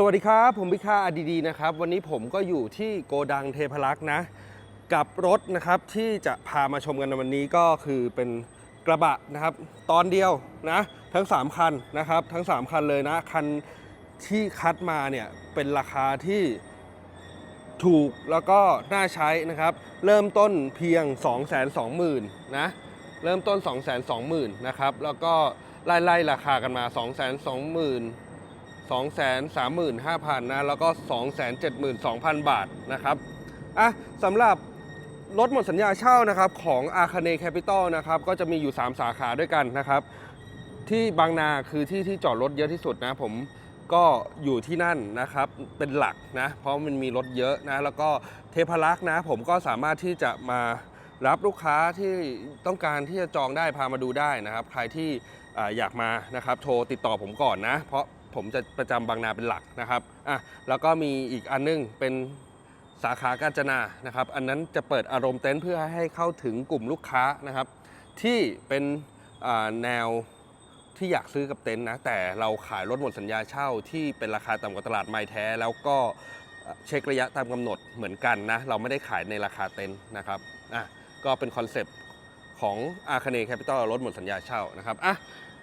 สวัสดีครับ ผมพิคาอดีดีนะครับ วันนี้ผมก็อยู่ที่โกดังเทพรักษ์นะ กับรถนะครับที่จะพามาชมกันในวันนี้ก็คือเป็นกระบะนะครับ ตอนเดียวนะ ทั้ง 3 คันนะครับ ทั้ง 3 คันเลยนะ คันที่คัดมาเนี่ย เป็นราคาที่ถูกแล้วก็น่าใช้นะครับ เริ่มต้นเพียง 2 2 0 0 0 0นะ เริ่มต้น 2 2 0 0 0 0นะครับ แล้วก็ไล่ๆราคากันมา 2 2 0 0 0 0 235,000นะแล้วก็ 272,000 บาทนะครับอะสำหรับรถหมดสัญญาเช่านะครับของอาคาเนแคปิตอลนะครับก็จะมีอยู่ 3 สาขาด้วยกันนะครับ ที่บางนาคือที่ที่จอดรถเยอะที่สุดนะผมก็อยู่ที่นั่นนะครับเป็นหลักนะเพราะมันมีรถเยอะนะแล้วก็เทพรักษ์นะผมก็สามารถที่จะมารับลูกค้าที่ต้องการที่จะจองได้พามาดูได้นะครับ ใครที่อยากมานะครับโทรติดต่อผมก่อนนะ เพราะ ผมจะประจำบางนาเป็นหลักนะครับอะแล้วก็มีอีกอันนึงเป็นสาขากาญจนานะครับ อันนั้นจะเปิดอารมณ์เต็นท์เพื่อให้เข้าถึงกลุ่มลูกค้านะครับ ที่เป็นแนวที่อยากซื้อกับเต็นท์นะ แต่เราขายรถหมดสัญญาเช่าที่เป็นราคาต่ำกว่าตลาดไม้แท้ แล้วก็เอ่อเช็คระยะตามกำหนดเหมือนกันนะ เราไม่ได้ขายในราคาเต็นท์นะครับอะก็เป็นคอนเซปต์ของอาคาเนแคปิตอลรถหมดสัญญาเช่านะครับอะ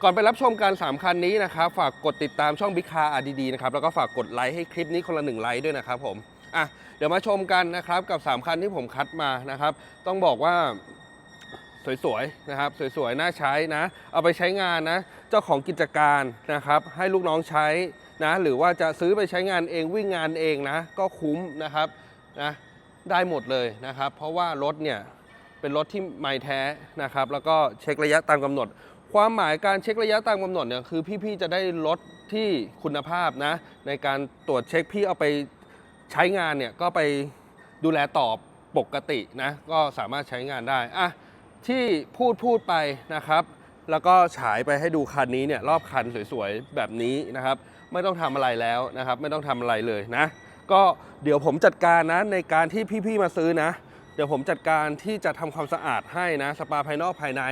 ก่อนไปรับชมการ 3 คันนี้นะครับ ฝากกดติดตามช่องบิ๊กคาอาดีนะครับ แล้วก็ฝากกดไลค์ให้คลิปนี้คนละหนึ่งไลค์ด้วยนะครับผมอะเดี๋ยวมาชมกันนะครับกับ 3 คันที่ผมคัดมานะครับ ต้องบอกว่าสวยๆนะครับสวยๆ น่าใช้นะ เอาไปใช้งานนะ เจ้าของกิจการนะครับ ให้ลูกน้องใช้นะ หรือว่าจะซื้อไปใช้งานเองวิ่งงานเองนะ ก็คุ้มนะครับนะได้หมดเลยนะครับ เพราะว่ารถเนี่ยเป็นรถที่ไม่แท้นะครับ แล้วก็เช็คระยะตามกำหนด ความหมายการเช็คระยะตามกำหนดเนี่ยคือพี่ๆจะได้รถที่คุณภาพนะ ในการตรวจเช็คพี่เอาไปใช้งานเนี่ยก็ไปดูแลต่อปกตินะก็สามารถใช้งานได้อะที่พูดพูดไปนะครับ แล้วก็ฉายไปให้ดูคันนี้เนี่ยรอบคันสวยๆแบบนี้นะครับ ไม่ต้องทำอะไรแล้วนะครับ ไม่ต้องทำอะไรเลยนะ ก็เดี๋ยวผมจัดการนะในการที่พี่ๆมาซื้อนะ เดี๋ยวผมจัดการที่จะทำความสะอาดให้นะสปาภายนอกภายใน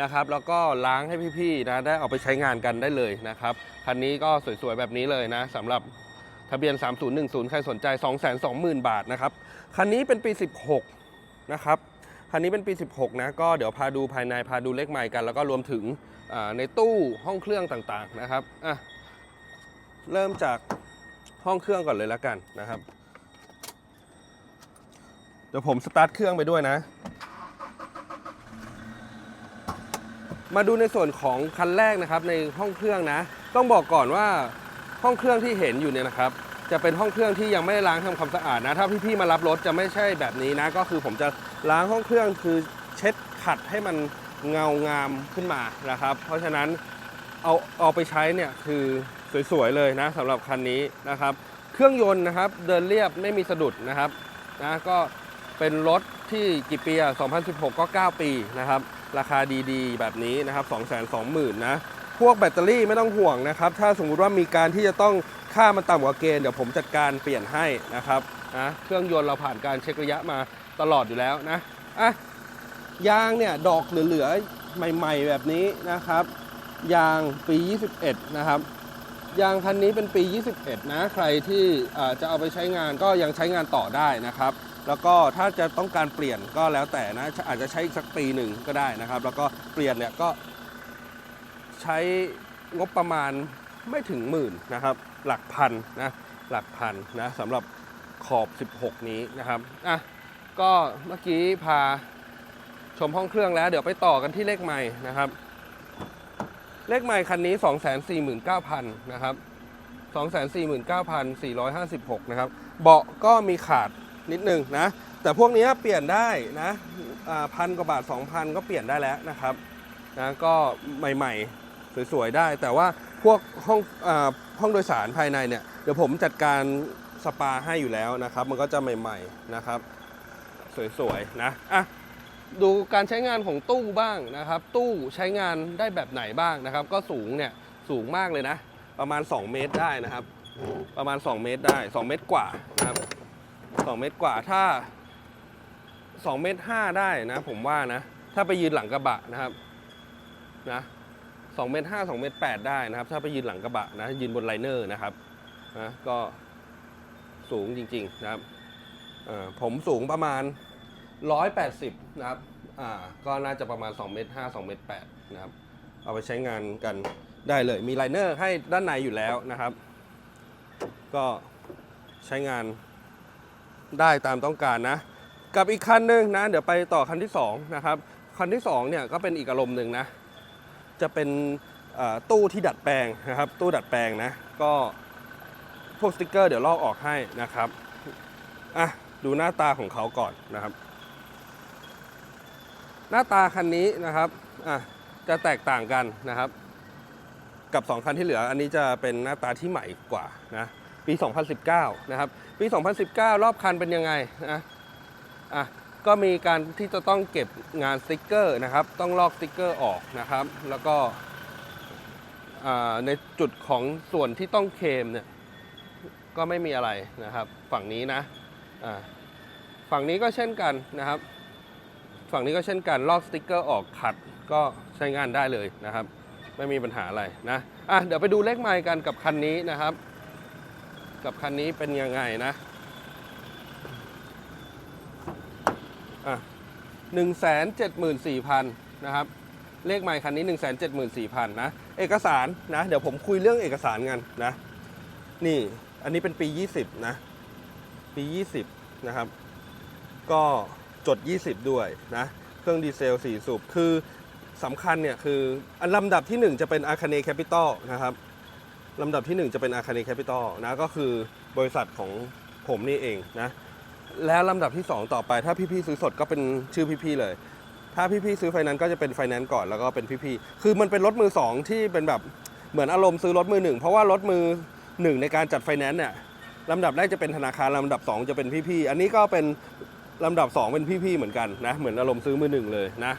นะครับ แล้วก็ล้างให้พี่ๆนะได้เอาไปใช้งานกันได้เลยนะครับคันนี้ก็สวยๆแบบนี้เลยนะสำหรับทะเบียน 3010 ใครสนใจ 220,000 บาทนะครับคันนี้เป็นปี 16 นะครับคันนี้เป็นปี 16 นะ ก็เดี๋ยวพาดูภายในพาดูเลขใหม่กัน แล้วก็รวมถึงในตู้ห้องเครื่องต่างๆนะครับอะเริ่มจากห้องเครื่องก่อนเลยแล้วกันนะครับ ดี๋ยวผมสตาร์ทเครื่องไปด้วยนะ มาดูในส่วนของคันแรกนะครับในห้องเครื่องนะ ต้องบอกก่อนว่าห้องเครื่องที่เห็นอยู่เนี่ยนะครับ จะเป็นห้องเครื่องที่ยังไม่ได้ล้างทำความสะอาดนะ ถ้าพี่ๆมารับรถจะไม่ใช่แบบนี้นะ ก็คือผมจะล้างห้องเครื่องคือเช็ดขัดให้มันเงางามขึ้นมานะครับ เพราะฉะนั้นเอาเอาไปใช้เนี่ยคือสวยๆเลยนะสำหรับคันนี้นะครับ เครื่องยนต์นะครับ เดินเรียบไม่มีสะดุดนะครับนะก็ เป็นรถที่กี่ปีอะ2016 ก็ 9 ปีนะครับ ราคาดีๆ แบบนี้นะครับ 220,000 นะ พวกแบตเตอรี่ไม่ต้องห่วงนะครับ ถ้าสมมุติว่ามีการที่จะต้องค่ามันต่ำกว่าเกณฑ์เดี๋ยวผมจัดการเปลี่ยนให้นะครับนะเครื่องยนต์เราผ่านการเช็คระยะมาตลอดอยู่แล้วนะอะยางเนี่ยดอกเหลือๆใหม่ ๆ แบบนี้นะครับ ยางปี 21 นะครับยางคันนี้เป็นปี 21 นะ ใครที่จะเอาไปใช้งานก็ยังใช้งานต่อได้นะครับ แล้วก็ถ้าจะต้องการเปลี่ยนก็แล้วแต่นะ อาจจะใช้อีกสักปีหนึ่งก็ได้นะครับ แล้วก็เปลี่ยนเนี่ยก็ใช้งบประมาณไม่ถึงหมื่นนะครับ หลักพันนะหลักพันนะสำหรับขอบ 16 นี้นะครับอะก็เมื่อกี้พาชมห้องเครื่องแล้วเดี๋ยวไปต่อกันที่เลขใหม่นะครับ เลขใหม่คันนี้ 249,000 นะครับ 249,456 นะครับ เบาะก็มีขาด นิดนึงนะ แต่พวกนี้เปลี่ยนได้นะพันกว่าบาท 2,000 ก็เปลี่ยนได้แล้วนะครับนะก็ใหม่ๆ สวยๆ ได้ แต่ว่าพวกห้องอห้องโดยสารภายในเนี่ยเดี๋ยวผมจัดการสปาให้อยู่แล้วนะครับ มันก็จะใหม่ๆนะครับ สวยๆนะอะดูการใช้งานของตู้บ้างนะครับ ตู้ใช้งานได้แบบไหนบ้างนะครับ ก็สูงเนี่ยสูงมากเลยนะ ประมาณ 2 เมตรได้นะครับ ประมาณ 2 เมตรได้ 2 เมตรกว่านะครับ 2เมตรกว่าถ้า2เมตร5ได้นะผมว่านะ ถ้าไปยืนหลังกระบะนะครับนะ2เมตร5 2เมตร8ได้นะครับ ถ้าไปยืนหลังกระบะนะยืนบนไลเนอร์นะครับนะก็สูงจริง ๆนะครับผมสูงประมาณ 180 นะครับ อ่า ก็น่าจะประมาณ2เมตร5 2เมตร8นะครับ เอาไปใช้งานกันได้เลย มีไลเนอร์ให้ด้านในอยู่แล้วนะครับ ก็ใช้งาน ได้ตามต้องการนะ กับอีกคันหนึ่งนะ เดี๋ยวไปต่อคันที่2นะครับคันที่2เนี่ยก็เป็นอีกอารมณ์หนึ่งนะ จะเป็นตู้ที่ดัดแปลงนะครับ ตู้ดัดแปลงนะ ก็พวกสติกเกอร์เดี๋ยวลอกออกให้นะครับอะดูหน้าตาของเขาก่อนนะครับ หน้าตาคันนี้นะครับอะจะแตกต่างกันนะครับ กับ 2 คันที่เหลือ อันนี้จะเป็นหน้าตาที่ใหม่กว่านะปี 2019 นะครับ ปี 2019 รอบคันเป็นยังไงนะอะก็มีการที่จะต้องเก็บงานสติกเกอร์นะครับ ต้องลอกสติกเกอร์ออกนะครับ แล้วก็อ่าในจุดของส่วนที่ต้องเคมเนี่ยก็ไม่มีอะไรนะครับ ฝั่งนี้นะอ่าฝั่งนี้ก็เช่นกันนะครับ ฝั่งนี้ก็เช่นกันลอกสติกเกอร์ออกขัดก็ใช้งานได้เลยนะครับ ไม่มีปัญหาอะไรนะอะเดี๋ยวไปดูเลขไมล์กันกับคันนี้นะครับ กับคันนี้เป็นยังไงนะอะหนึ่งแสนเจ็ดหมื่นสี่พันนะครับ เลขไมล์คันนี้หนึ่งแสนเจ็ดหมื่นสี่พันนะ เอกสารนะ เดี๋ยวผมคุยเรื่องเอกสารกันนะ นี่อันนี้เป็นปี20นะ ปี20นะครับ ก็จด 20 ด้วยนะ เครื่องดีเซล 4 สูบ คือสำคัญเนี่ย คืออันลำดับที่ 1 จะเป็น Arcane Capital นะครับ ลำดับที่ 1 จะเป็น Arcane Capital นะก็คือบริษัทของผมนี่เองนะแล้วลำดับที่ 2 ต่อไป ถ้าพี่ๆซื้อสดก็เป็นชื่อพี่ๆเลย ถ้าพี่ๆซื้อไฟแนนซ์ก็จะเป็นไฟแนนซ์ก่อนแล้วก็เป็นพี่ๆคือมันเป็นรถมือสองที่เป็นแบบเหมือนอารมณ์ซื้อรถมือหนึ่งเพราะว่ารถมือหนึ่งในการจัดไฟแนนซ์เนี่ยลำดับแรกจะเป็นธนาคารลำดับ 2 จะเป็นพี่ๆอันนี้ก็เป็นลำดับ 2 เป็นพี่ๆเหมือนกันนะเหมือนอารมณ์ซื้อมือหนึ่งเลยนะ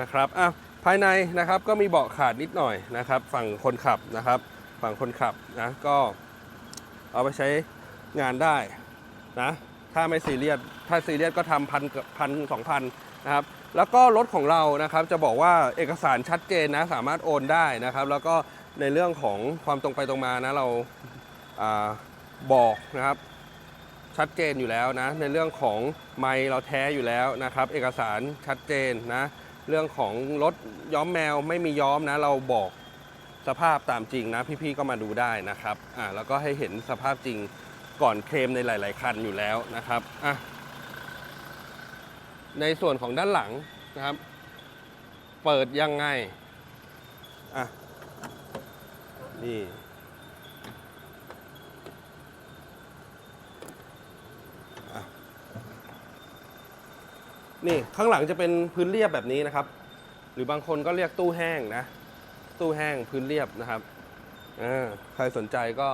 นะครับอะภายในนะครับก็มีเบาะขาดนิดหน่อยนะครับ ฝั่งคนขับนะครับ ฝั่งคนขับนะก็เอาไปใช้งานได้นะถ้าไม่ซีเรียสถ้าซีเรียสก็ทำพันพันสองพันนะครับแล้วก็รถของเรานะครับจะบอกว่าเอกสารชัดเจนนะสามารถโอนได้นะครับ แล้วก็ในเรื่องของความตรงไปตรงมานะเราอาบอกนะครับชัดเจนอยู่แล้วนะในเรื่องของไมเราแท้อยู่แล้วนะครับ เอกสารชัดเจนนะเรื่องของรถย้อมแมวไม่มีย้อมนะเราบอก สภาพตามจริงนะพี่ๆก็มาดูได้นะครับอ่าแล้วก็ให้เห็นสภาพจริงก่อนเคลมในหลาย ๆ คันอยู่แล้วนะครับอะในส่วนของด้านหลังนะครับ เปิดยังไงอะนี่อะนี่ข้างหลังจะเป็นพื้นเรียบแบบนี้นะครับ หรือบางคนก็เรียกตู้แห้งนะ ตู้แห้งพื้นเรียบนะครับใครสนใจก็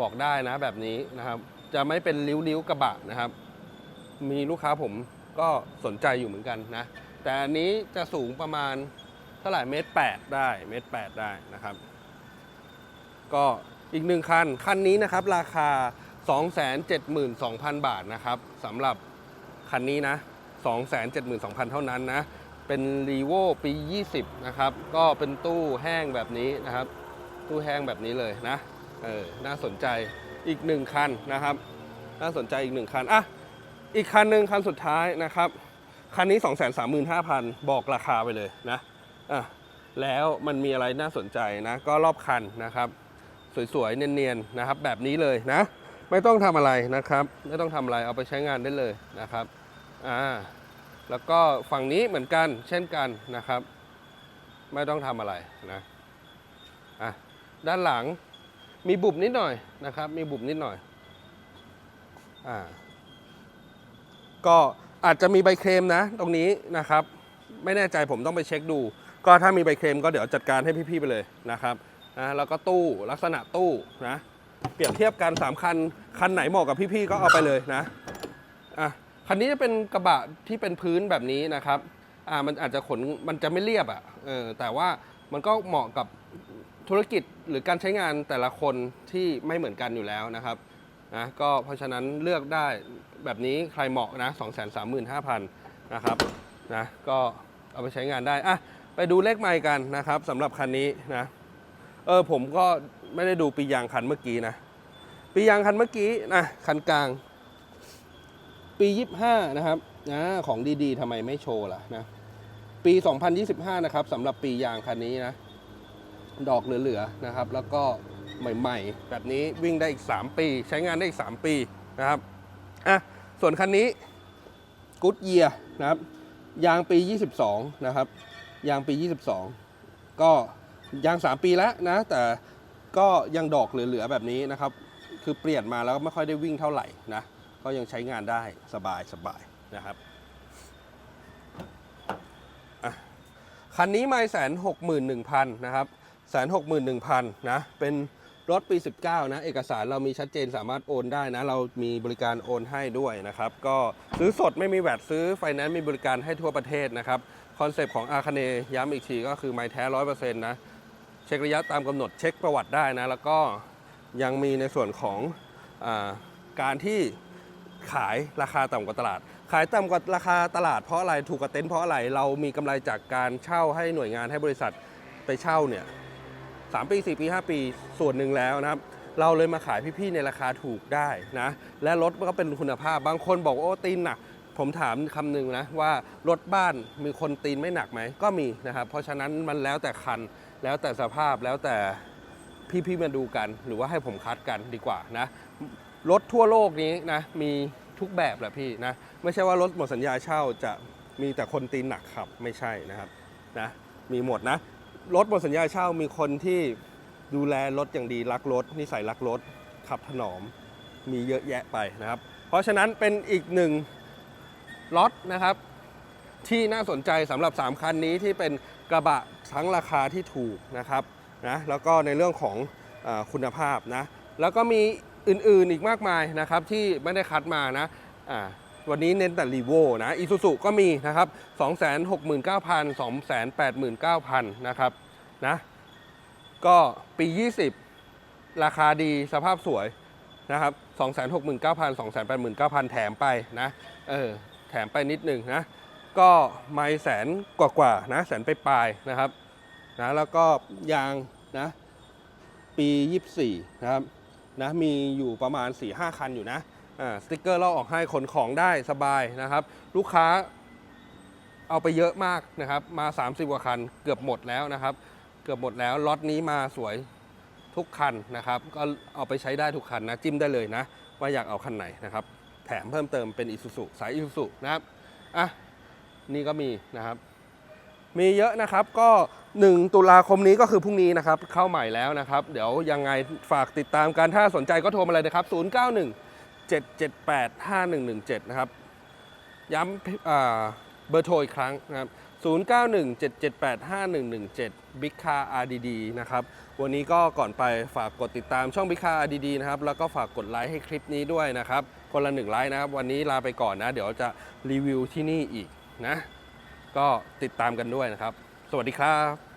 บอกได้นะแบบนี้นะครับ จะไม่เป็นริ้วๆกระบะนะครับ มีลูกค้าผมก็สนใจอยู่เหมือนกันนะ แต่อันนี้จะสูงประมาณเท่าไหร่เมตรแปดได้เมตรแปดได้นะครับ ก็อีกหนึ่งคัน คันนี้นะครับ ราคา 272,000 บาทนะครับสำหรับคันนี้นะ 272,000 เท่านั้นนะ เป็นรีโวปี 20 นะครับ ก็เป็นตู้แห้งแบบนี้นะครับ ตู้แห้งแบบนี้เลยนะ เออ น่าสนใจอีกหนึ่งคันนะครับ น่าสนใจอีกหนึ่งคัน อะ อีกคันหนึ่งคันสุดท้ายนะครับ คันนี้ 235,000 บอกราคาไปเลยนะ อะ แล้วมันมีอะไรน่าสนใจนะ ก็รอบคันนะครับ สวยๆ เนียนๆ นะครับ แบบนี้เลยนะ ไม่ต้องทำอะไรนะครับ ไม่ต้องทำอะไร เอาไปใช้งานได้เลยนะครับ อ่า แล้วก็ฝั่งนี้เหมือนกันเช่นกันนะครับ ไม่ต้องทำอะไรนะอะด้านหลังมีบุบนิดหน่อยนะครับ มีบุบนิดหน่อยอ่าก็อาจจะมีใบเคลมนะตรงนี้นะครับ ไม่แน่ใจผมต้องไปเช็คดู ก็ถ้ามีใบเคลมก็เดี๋ยวจัดการให้พี่ๆไปเลยนะครับนะแล้วก็ตู้ลักษณะตู้นะเปรียบเทียบกันสามคัน คันไหนเหมาะกับพี่ๆก็เอาไปเลยนะอะ คันนี้จะเป็นกระบะที่เป็นพื้นแบบนี้นะครับอ่ามันอาจจะขนมันจะไม่เรียบอะเออแต่ว่ามันก็เหมาะกับธุรกิจหรือการใช้งานแต่ละคนที่ไม่เหมือนกันอยู่แล้วนะครับนะก็เพราะฉะนั้นเลือกได้แบบนี้ใครเหมาะนะ2 3 5 0 0 0นะครับนะก็เอาไปใช้งานได้อะไปดูเลขไมล์กันนะครับสำหรับคันนี้นะเออผมก็ไม่ได้ดูปียางคันเมื่อกี้นะปียางคันเมื่อกี้นะคันกลาง ปี 25 นะครับนะของดีๆทำไมไม่โชว์ล่ะนะ ปี 2025 นะครับสำหรับปียางคันนี้นะ ดอกเหลือๆนะครับ แล้วก็ใหม่ๆ แบบนี้วิ่งได้อีก 3 ปี ใช้งานได้อีก 3 ปีนะครับอะส่วนคันนี้กู๊ดเยียนะครับ ยางปี 22 นะครับ ยางปี 22 ก็ยาง 3 ปีแล้วนะ แต่ก็ยังดอกเหลือๆแบบนี้นะครับ คือเปลี่ยนมาแล้วไม่ค่อยได้วิ่งเท่าไหร่นะ ก็ยังใช้งานได้สบายสบายนะครับอะคันนี้ไม่แสนหกหมื่นหนึ่งพันนะครับแสนหกหมื่นหนึ่งพันนะเป็นรถปี 19 นะ เอกสารเรามีชัดเจนสามารถโอนได้นะ เรามีบริการโอนให้ด้วยนะครับ ก็ซื้อสดไม่มีแวดซื้อไฟแนนซ์มีบริการให้ทั่วประเทศนะครับ คอนเซปต์ของอาคเนย้ำอีกทีก็คือไม้แท้ร้อยเปอร์เซ็นต์นะ เช็คระยะตามกำหนดเช็คประวัติได้นะ แล้วก็ยังมีในส่วนของอการที่ ขายราคาต่ำกว่าตลาด ขายต่ำกว่าราคาตลาดเพราะอะไรถูกกว่าเต็นท์เพราะอะไรเรามีกำไรจากการเช่าให้หน่วยงานให้บริษัทไปเช่าเนี่ยสามปีสี่ปีห้าปีส่วนหนึ่งแล้วนะครับเราเลยมาขายพี่ๆในราคาถูกได้นะและรถก็เป็นคุณภาพบางคนบอกโอ้ตีนหนักผมถามคำหนึ่งนะว่ารถบ้านมีคนตีนไม่หนักไหมก็มีนะครับเพราะฉะนั้นมันแล้วแต่คันแล้วแต่สภาพแล้วแต่พี่ๆมาดูกัน หรือว่าให้ผมคัดกันดีกว่านะ รถทั่วโลกนี้นะมีทุกแบบแหละพี่นะไม่ใช่ว่ารถหมดสัญญาเช่าจะมีแต่คนตีนหนักขับไม่ใช่นะครับนะมีหมดนะรถหมดสัญญาเช่ามีคนที่ดูแลรถอย่างดีรักรถนิสัยรักรถขับถนอมมีเยอะแยะไปนะครับ เพราะฉะนั้นเป็นอีกหนึ่งล็อตนะครับ ที่น่าสนใจสำหรับ 3 คันนี้ที่เป็นกระบะทั้งราคาที่ถูกนะครับนะแล้วก็ในเรื่องของอคุณภาพนะแล้วก็มี อื่นๆอีกมากมายนะครับที่ไม่ได้คัดมานะอ่าวันนี้เน้นแต่รีโวนะอีซูซูก็มีนะครับ 269,000 289,000 นะครับนะก็ปี 20 ราคาดีสภาพสวยนะครับ 269,000 289,000 แถมไปนะเออแถมไปนิดหนึ่งนะก็ไม่แสนกว่าๆนะแสนไปปลายนะครับนะแล้วก็ยางนะปี 24 นะครับ นะมีอยู่ประมาณ 4-5 คันอยู่นะสติกเกอร์เราออกให้ขนของได้สบายนะครับ ลูกค้าเอาไปเยอะมากนะครับ มา 30 กว่าคันเกือบหมดแล้วนะครับ เกือบหมดแล้วล็อตนี้มาสวยทุกคันนะครับ ก็เอาไปใช้ได้ทุกคันนะ จิ้มได้เลยนะ ว่าอยากเอาคันไหนนะครับ แถมเพิ่มเติมเป็น Isuzu สาย Isuzu นะครับอะนี่ก็มีนะครับ มีเยอะนะครับก็1 ตุลาคมนี้ก็คือพรุ่งนี้นะครับ เข้าใหม่แล้วนะครับ เดี๋ยวยังไงฝากติดตามกันถ้าสนใจก็โทรมาเลยนะครับ 091 778 5117 นะครับ ย้ำเบอร์โทรอีกครั้งนะครับ 091 778 5117 Big Car RDD นะครับ วันนี้ก็ก่อนไปฝากกดติดตามช่อง Big Car RDD นะครับ แล้วก็ฝากกดไลค์ให้คลิปนี้ด้วยนะครับ คนละหนึ่งไลค์นะครับ วันนี้ลาไปก่อนนะ เดี๋ยวจะรีวิวที่นี่อีกนะ ก็ติดตามกันด้วยนะครับ สวัสดีครับ